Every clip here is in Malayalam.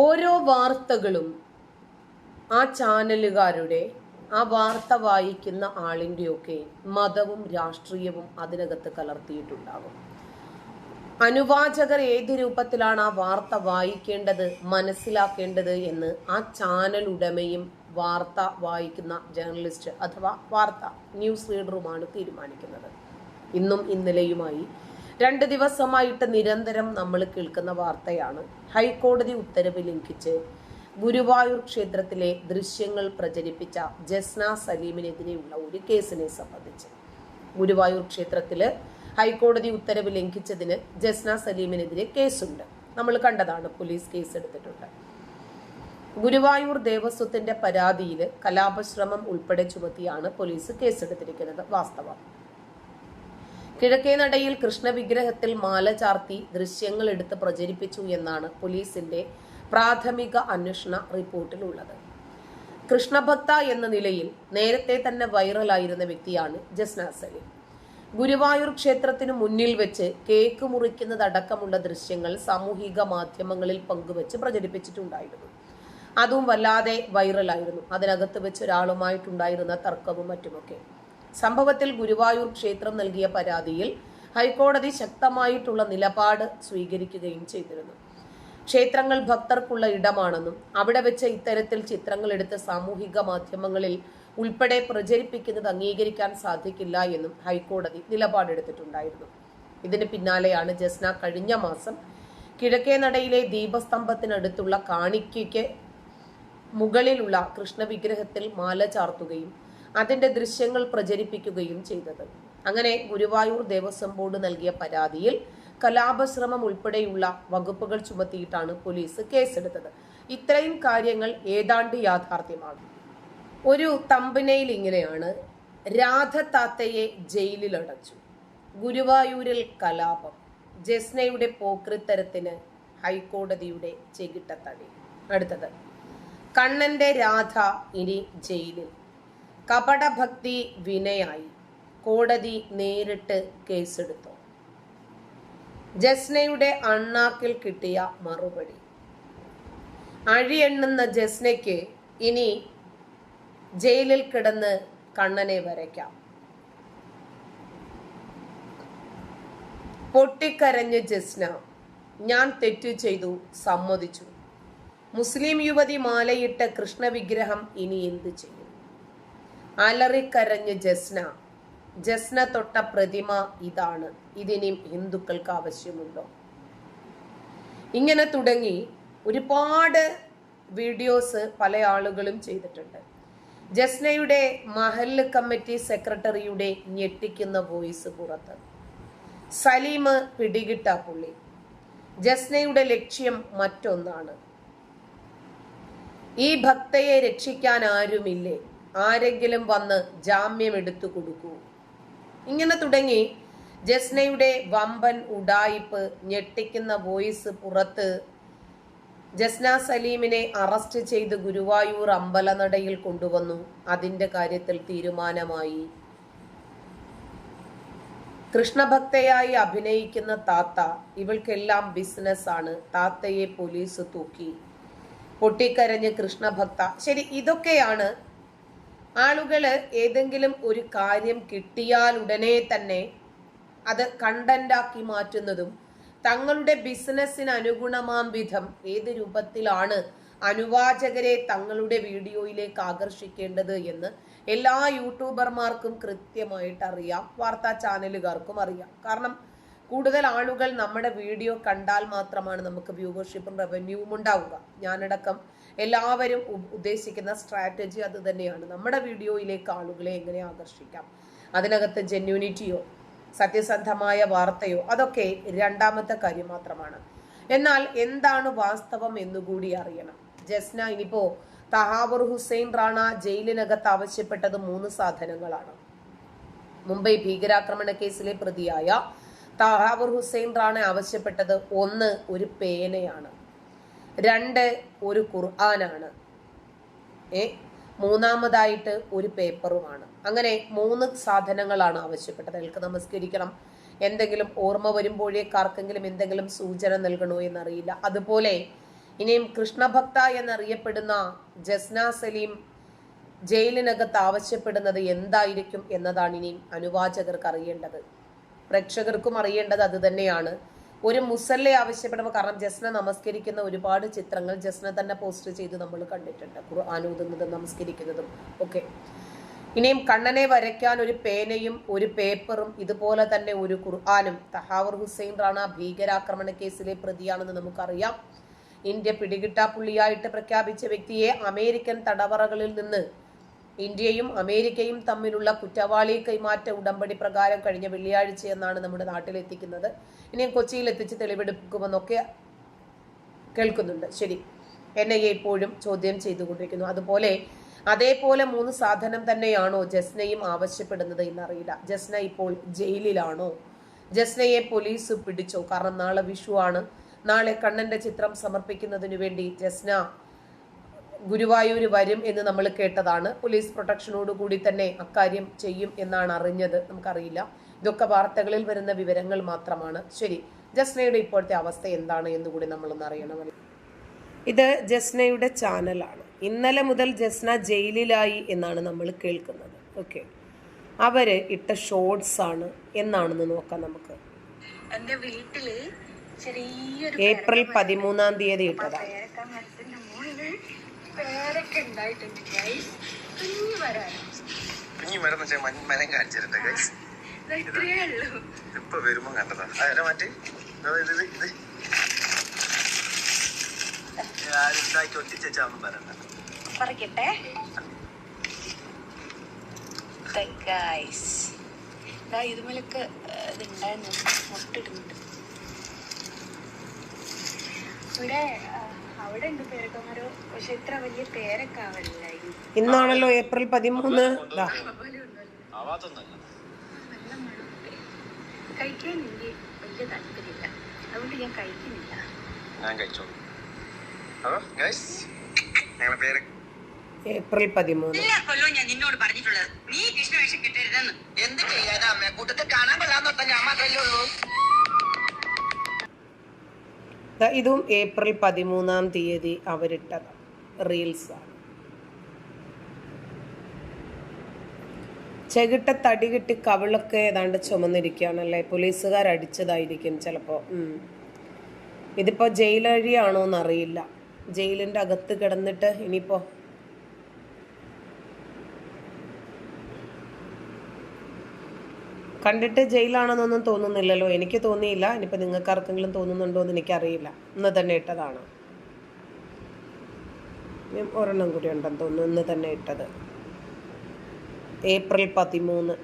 ഓരോ വാർത്തകളും ആ ചാനലുകാരുടെ ആ വാർത്ത വായിക്കുന്ന ആളിന്റെയൊക്കെ മതവും രാഷ്ട്രീയവും അതിനകത്ത് കലർത്തിയിട്ടുണ്ടാകും. അനുവാചകർ ഏത് രൂപത്തിലാണ് ആ വാർത്ത വായിക്കേണ്ടത് മനസ്സിലാക്കേണ്ടത് എന്ന് ആ ചാനൽ ഉടമയും വാർത്ത വായിക്കുന്ന ജേർണലിസ്റ്റ് അഥവാ വാർത്ത ന്യൂസ് റീഡറുമാണ് തീരുമാനിക്കുന്നത്. ഇന്നും ഇന്നലെയുമായി രണ്ട് ദിവസമായിട്ട് നിരന്തരം നമ്മൾ കേൾക്കുന്ന വാർത്തയാണ്. ഹൈക്കോടതി ഉത്തരവ് ലംഘിച്ച് ഗുരുവായൂർ ക്ഷേത്രത്തിലെ ദൃശ്യങ്ങൾ പ്രചരിപ്പിച്ച ജസ്ന സലീമിനെതിരെയുള്ള ഒരു കേസിനെ സംബന്ധിച്ച്. ഗുരുവായൂർ ക്ഷേത്രത്തിൽ ഹൈക്കോടതി ഉത്തരവ് ലംഘിച്ചതിന് ജസ്ന സലീമിനെതിരെ കേസുണ്ട്. നമ്മൾ കണ്ടതാണ് പോലീസ് കേസ് എടുത്തിട്ടുണ്ട് ഗുരുവായൂർ ദേവസ്വത്തിന്റെ പരാതിയിൽ കലാപശ്രമം ഉൾപ്പെടെ ചുമത്തിയാണ് പോലീസ് കേസെടുത്തിരിക്കുന്നത് വാസ്തവം. കിഴക്കേനടയിൽ കൃഷ്ണവിഗ്രഹത്തിൽ മാല ചാർത്തി ദൃശ്യങ്ങൾ എടുത്ത് പ്രചരിപ്പിച്ചു എന്നാണ് പോലീസിന്റെ പ്രാഥമിക അന്വേഷണ റിപ്പോർട്ടിലുള്ളത്. കൃഷ്ണഭക്ത എന്ന നിലയിൽ നേരത്തെ തന്നെ വൈറലായിരുന്ന വ്യക്തിയാണ് ജസ്ന സലീം. ഗുരുവായൂർ ക്ഷേത്രത്തിനു മുന്നിൽ വെച്ച് കേക്ക് മുറിക്കുന്നതടക്കമുള്ള ദൃശ്യങ്ങൾ സാമൂഹിക മാധ്യമങ്ങളിൽ പങ്കുവെച്ച് പ്രചരിപ്പിച്ചിട്ടുണ്ടായിരുന്നു. അതും വല്ലാതെ വൈറലായിരുന്നു. അതിനകത്ത് വെച്ച് ഒരാളുമായിട്ടുണ്ടായിരുന്ന തർക്കവും മറ്റുമൊക്കെ. സംഭവത്തിൽ ഗുരുവായൂർ ക്ഷേത്രം നൽകിയ പരാതിയിൽ ഹൈക്കോടതി ശക്തമായിട്ടുള്ള നിലപാട് സ്വീകരിക്കുകയും ചെയ്തിരുന്നു. ക്ഷേത്രങ്ങൾ ഭക്തർക്കുള്ള ഇടമാണെന്നും അവിടെ വെച്ച് ഇത്തരത്തിൽ ചിത്രങ്ങൾ എടുത്ത് സാമൂഹിക മാധ്യമങ്ങളിൽ ഉൾപ്പെടെ പ്രചരിപ്പിക്കുന്നത് അംഗീകരിക്കാൻ സാധിക്കില്ല എന്നും ഹൈക്കോടതി നിലപാടെടുത്തിട്ടുണ്ടായിരുന്നു. ഇതിന് പിന്നാലെയാണ് ജസ്ന കഴിഞ്ഞ മാസം കിഴക്കേ നടയിലെ ദീപസ്തംഭത്തിനടുത്തുള്ള കാണിക്കയ്ക്ക് മുകളിലുള്ള കൃഷ്ണവിഗ്രഹത്തിൽ മാല ചാർത്തുകയും അതിന്റെ ദൃശ്യങ്ങൾ പ്രചരിപ്പിക്കുകയും ചെയ്തത്. അങ്ങനെ ഗുരുവായൂർ ദേവസ്വം ബോർഡ് നൽകിയ പരാതിയിൽ കലാപശ്രമം ഉൾപ്പെടെയുള്ള വകുപ്പുകൾ ചുമത്തിയിട്ടാണ് പോലീസ് കേസെടുത്തത്. ഇത്രയും കാര്യങ്ങൾ ഏതാണ്ട് യാഥാർത്ഥ്യമാണ്. ഒരു തമ്പനയിൽ ഇങ്ങനെയാണ് രാധ താത്തയെ ജയിലിലടച്ചു. ഗുരുവായൂരിൽ കലാപം ജസ്നയുടെ പോക്രിത്തരത്തിന് ഹൈക്കോടതിയുടെ ചെകിട്ടത്തടി അടുത്തത് കണ്ണന്റെ രാധ ഇനി ജയിലിൽ കപടഭക്തി വിനയായി കോടതി നേരിട്ട് കേസെടുത്തു. ജസ്നയുടെ അണ്ണാക്കിൽ കിട്ടിയ മറുപടി. അഴിയെണ്ണുന്ന ജസ്നയ്ക്ക് ഇനി ജയിലിൽ കിടന്ന് കണ്ണനെ വരയ്ക്കാം. പൊട്ടിക്കരഞ്ഞ് ജസ്ന ഞാൻ തെറ്റു ചെയ്തു സമ്മതിച്ചു. മുസ്ലിം യുവതി മാലയിട്ട കൃഷ്ണവിഗ്രഹം ഇനി എന്തു ചെയ്യും? അലറിക്കരഞ്ഞ് ജസ്ന. ജസ്ന തൊട്ട പ്രതിമ ഇതാണ്. ഇതിനി ഹിന്ദുക്കൾക്ക് ആവശ്യമുണ്ടോ? ഇങ്ങനെ തുടങ്ങി ഒരുപാട് വീഡിയോസ് പല ആളുകളും ചെയ്തിട്ടുണ്ട്. ജസ്നയുടെ മഹല്ല് കമ്മിറ്റി സെക്രട്ടറിയുടെ ഞെട്ടിക്കുന്ന വോയിസ് പുറത്ത്. സലീം പിടികിട്ട പുള്ളി. ജസ്നയുടെ ലക്ഷ്യം മറ്റൊന്നാണ്. ഈ ഭക്തയെ രക്ഷിക്കാൻ ആരുമില്ലേ? ആരെങ്കിലും വന്ന് ജാമ്യം എടുത്തു കൊടുക്കൂ. ഇങ്ങനെ തുടങ്ങി ജസ്നയുടെ വമ്പൻ ഉഡായിപ്പ് ഞെട്ടിക്കുന്ന വോയിസ് പുറത്ത് ജസ്ന സലീമിനെ അറസ്റ്റ് ചെയ്ത് ഗുരുവായൂർ അമ്പലനടയിൽ കൊണ്ടുവന്നു. അതിന്റെ കാര്യത്തിൽ തീരുമാനമായി. കൃഷ്ണഭക്തയായി അഭിനയിക്കുന്ന താത്ത ഇവൾക്കെല്ലാം ബിസിനസ്സാണ് താത്തയെ പോലീസ് തൂക്കി. പൊട്ടിക്കരഞ്ഞ് കൃഷ്ണഭക്ത. ശരി ഇതൊക്കെയാണ് ആളുകൾ ഏതെങ്കിലും ഒരു കാര്യം കിട്ടിയാൽ ഉടനെ തന്നെ അത് കണ്ടന്റാക്കി മാറ്റുന്നതും തങ്ങളുടെ ബിസിനസ്സിന് അനുഗുണമാം വിധം ഏത് രൂപത്തിലാണ് അനുവാചകരെ തങ്ങളുടെ വീഡിയോയിലേക്ക് ആകർഷിക്കേണ്ടത് എന്ന് എല്ലാ യൂട്യൂബർമാർക്കും കൃത്യമായിട്ട് അറിയാം. വാർത്താ ചാനലുകാർക്കും അറിയാം. കാരണം കൂടുതൽ ആളുകൾ നമ്മുടെ വീഡിയോ കണ്ടാൽ മാത്രമാണ് നമുക്ക് വ്യൂവർഷിപ്പും റവന്യൂവും ഉണ്ടാവുക. ഞാനടക്കം എല്ലാവരും ഉദ്ദേശിക്കുന്ന സ്ട്രാറ്റജി അത് തന്നെയാണ്. നമ്മുടെ വീഡിയോയിലേക്ക് ആളുകളെ എങ്ങനെ ആകർഷിക്കാം? അതിനകത്ത് ജെന്യൂനിറ്റിയോ സത്യസന്ധമായ വാർത്തയോ അതൊക്കെ രണ്ടാമത്തെ കാര്യം മാത്രമാണ്. എന്നാൽ എന്താണ് വാസ്തവം എന്നുകൂടി അറിയണം. ജസ്ന ഇനിയിപ്പോ തഹാബുർ ഹുസൈൻ റാണ ജയിലിനകത്ത് ആവശ്യപ്പെട്ടത് മൂന്ന് സാധനങ്ങളാണ്. മുംബൈ ഭീകരാക്രമണ കേസിലെ പ്രതിയായ തഹാബുർ ഹുസൈൻ റാണ ആവശ്യപ്പെട്ടത് ഒന്ന് ഒരു പേനയാണ്. രണ്ട് ഒരു ഖുർആനാണ്. ഏ? മൂന്നാമതായിട്ട് ഒരു പേപ്പറുമാണ്. അങ്ങനെ മൂന്ന് സാധനങ്ങളാണ് ആവശ്യപ്പെട്ടത്. അയാൾക്ക് നമസ്കരിക്കണം. എന്തെങ്കിലും ഓർമ്മ വരുമ്പോഴേക്ക് ആർക്കെങ്കിലും എന്തെങ്കിലും സൂചന നൽകണോ എന്നറിയില്ല. അതുപോലെ ഇനിയും കൃഷ്ണഭക്ത എന്നറിയപ്പെടുന്ന ജസ്ന സലീം ജയിലിനകത്ത് ആവശ്യപ്പെടുന്നത് എന്തായിരിക്കും എന്നതാണ് ഇനിയും അനുവാചകർക്ക് അറിയേണ്ടത്. പ്രേക്ഷകർക്കും അറിയേണ്ടത് അത് തന്നെയാണ്. ഒരു മുസല്ലെ ആവശ്യപ്പെടുമ്പോൾ കാരണം ജസ്ന നമസ്കരിക്കുന്ന ഒരുപാട് ചിത്രങ്ങൾ ജസ്ന തന്നെ പോസ്റ്റ് ചെയ്ത് നമ്മൾ കണ്ടിട്ടുണ്ട്. ഖുർആൻ നമസ്കരിക്കുന്നതും ഒക്കെ. ഇനിയും കണ്ണനെ വരയ്ക്കാൻ ഒരു പേനയും ഒരു പേപ്പറും ഇതുപോലെ തന്നെ ഒരു ഖുർആാനും തഹാവർ ഹുസൈൻ റാണ ഭീകരാക്രമണ കേസിലെ പ്രതിയാണെന്ന് നമുക്കറിയാം. ഇന്ത്യ പിടികിട്ടാപ്പുള്ളിയായിട്ട് പ്രഖ്യാപിച്ച വ്യക്തിയെ അമേരിക്കൻ തടവറകളിൽ നിന്ന് ഇന്ത്യയും അമേരിക്കയും തമ്മിലുള്ള കുറ്റവാളി കൈമാറ്റ ഉടമ്പടി പ്രകാരം കഴിഞ്ഞ വെള്ളിയാഴ്ച എന്നാണ് നമ്മുടെ നാട്ടിലെത്തിക്കുന്നത്. ഇനിയും കൊച്ചിയിൽ എത്തിച്ച് തെളിവെടുക്കുമെന്നൊക്കെ കേൾക്കുന്നുണ്ട്. ശരി എൻ ഐ ഇപ്പോഴും ചോദ്യം ചെയ്തുകൊണ്ടിരിക്കുന്നു. അതുപോലെ അതേപോലെ മൂന്ന് സാധനം തന്നെയാണോ ജസ്നയും ആവശ്യപ്പെടുന്നത് എന്നറിയില്ല. ജസ്ന ഇപ്പോൾ ജയിലിലാണോ? ജസ്നയെ പോലീസ് പിടിച്ചോ? കാരണം നാളെ വിഷു ആണ്. നാളെ കണ്ണന്റെ ചിത്രം സമർപ്പിക്കുന്നതിനു വേണ്ടി ജസ്ന ഗുരുവായൂർ വരും എന്ന് നമ്മൾ കേട്ടതാണ്. പോലീസ് പ്രൊട്ടക്ഷനോട് കൂടി തന്നെ അക്കാര്യം ചെയ്യും എന്നാണ് അറിഞ്ഞത്. നമുക്കറിയില്ല. ഇതൊക്കെ വാർത്തകളിൽ വരുന്ന വിവരങ്ങൾ മാത്രമാണ്. ശരി ജസ്നയുടെ ഇപ്പോഴത്തെ അവസ്ഥ എന്താണ് എന്ന് കൂടി നമ്മളൊന്ന് അറിയണമല്ലോ ഇത് ജസ്നയുടെ ചാനലാണ്. ഇന്നലെ മുതൽ ജസ്ന ജയിലിലായി എന്നാണ് നമ്മൾ കേൾക്കുന്നത്. ഓക്കെ. അവർ ഇട്ട ഷോർട്സ് ആണ് എന്നാണെന്ന് നോക്കാം നമുക്ക്. എന്റെ വീട്ടിൽ ചെറിയൊരു ഏപ്രിൽ പതിമൂന്നാം തീയതി ഇട്ടതാണ്. പേരൊക്കെ ഉണ്ടായിട്ടുണ്ട് ഗൈസ് കുഞ്ഞു വരാനും കുഞ്ഞു മരം വെച്ചാൽ മഞ്ഞ മരം കാണിച്ചിട്ടുണ്ട് ഗൈസ് ഇത്രയേ ഉള്ളൂ. ഇപ്പൊ വരുമ്പോ കണ്ടതാ. അതല്ല മറ്റേ. ഇതാ ഇത് ഇത്. ഇത് ആരും ഉണ്ടാക്കി ഒട്ടിച്ചാന്ന് പറയണ്ട. പറിക്കട്ടെ. ഗൈസ് ഇതാ ഇതുമലൊക്കെ ഇതുണ്ടായിരുന്നു. മുട്ടിടുന്നുണ്ട്. ഇവിടെ ഇന്നാണല്ലോ ഏപ്രിൽ പതിമൂന്ന്. ഏപ്രിൽ പതിമൂന്ന്. കൊല്ലവും ഞാൻ നിന്നോട് പറഞ്ഞിട്ടുള്ളത്. നീ കൃഷ്ണവേഷം കിട്ടരുതെന്ന്. എന്ത് ചെയ്യാനാ അമ്മ? കൂട്ടത്തിൽ കാണാൻ കൊള്ളാന്നൊത്ത ഞാൻ മാത്രല്ലേ ഉള്ളൂ. ഇതും ഏപ്രിൽ പതിമൂന്നാം തീയതി അവരിട്ടത്. റീൽസാണ്. ചെകിട്ട തടി കിട്ടി കവിളൊക്കെ ഏതാണ്ട് ചുമന്നിരിക്കുകയാണല്ലേ? പോലീസുകാർ അടിച്ചതായിരിക്കും ചിലപ്പോൾ ഇതിപ്പോൾ ജയിലഴിയാണോ എന്നറിയില്ല ജയിലിന്റെ അകത്ത് കിടന്നിട്ട് ഇനിയിപ്പോൾ കണ്ടിട്ട് ജയിലാണെന്നൊന്നും തോന്നുന്നില്ലല്ലോ. എനിക്ക് തോന്നിയില്ല. ഇനിയിപ്പോൾ നിങ്ങൾക്ക് ആർക്കെങ്കിലും തോന്നുന്നുണ്ടോ എന്ന് എനിക്കറിയില്ല. ഇന്ന് തന്നെ ഇട്ടതാണ്. ഒരെണ്ണം കൂടി ഉണ്ടെന്ന് തോന്നുന്നു. ഇന്ന് തന്നെ ഇട്ടത്. ഏപ്രിൽ പതിമൂന്ന്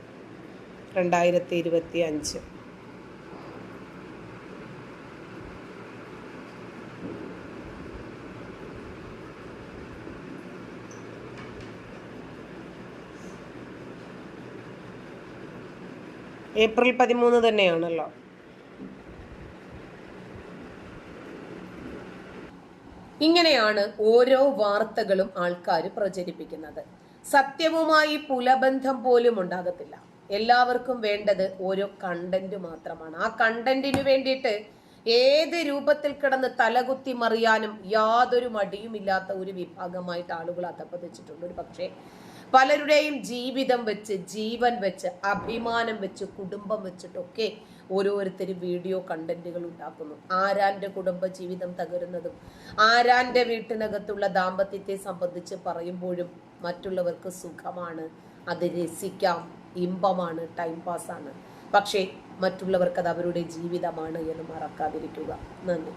രണ്ടായിരത്തി ഇരുപത്തി അഞ്ച് ഏപ്രിൽ പതിമൂന്ന് തന്നെയാണല്ലോ. ഇങ്ങനെയാണ് ഓരോ വാർത്തകളും ആൾക്കാർ പ്രചരിപ്പിക്കുന്നത്. സത്യവുമായി പുലബന്ധം പോലും ഉണ്ടാകത്തില്ല. എല്ലാവർക്കും വേണ്ടത് ഓരോ കണ്ടന്റ് മാത്രമാണ്. ആ കണ്ടന്റിനു വേണ്ടിയിട്ട് ഏത് രൂപത്തിൽ കിടന്ന് തലകുത്തി മറിയാനും യാതൊരു മടിയുമില്ലാത്ത ഒരു വിഭാഗമായിട്ട് ആളുകൾ അധപ്പതിച്ചിട്ടുണ്ട് ഒരു പക്ഷേ പലരുടെയും ജീവിതം വെച്ച് ജീവൻ വെച്ച് അഭിമാനം വെച്ച് കുടുംബം വെച്ചിട്ടൊക്കെ ഓരോരുത്തരും വീഡിയോ കണ്ടന്റുകൾ ഉണ്ടാക്കുന്നു. ആരാന്റെ കുടുംബ ജീവിതം തകരുന്നതും ആരാന്റെ വീട്ടിനകത്തുള്ള ദാമ്പത്യത്തെ സംബന്ധിച്ച് പറയുമ്പോഴും മറ്റുള്ളവർക്ക് സുഖമാണ് അത് രസിക്കാം ഇമ്പമാണ് ടൈം പാസ്സാണ് പക്ഷേ മറ്റുള്ളവർക്ക് അത് അവരുടെ ജീവിതമാണ് എന്ന് മറക്കാതിരിക്കുക. നന്ദി.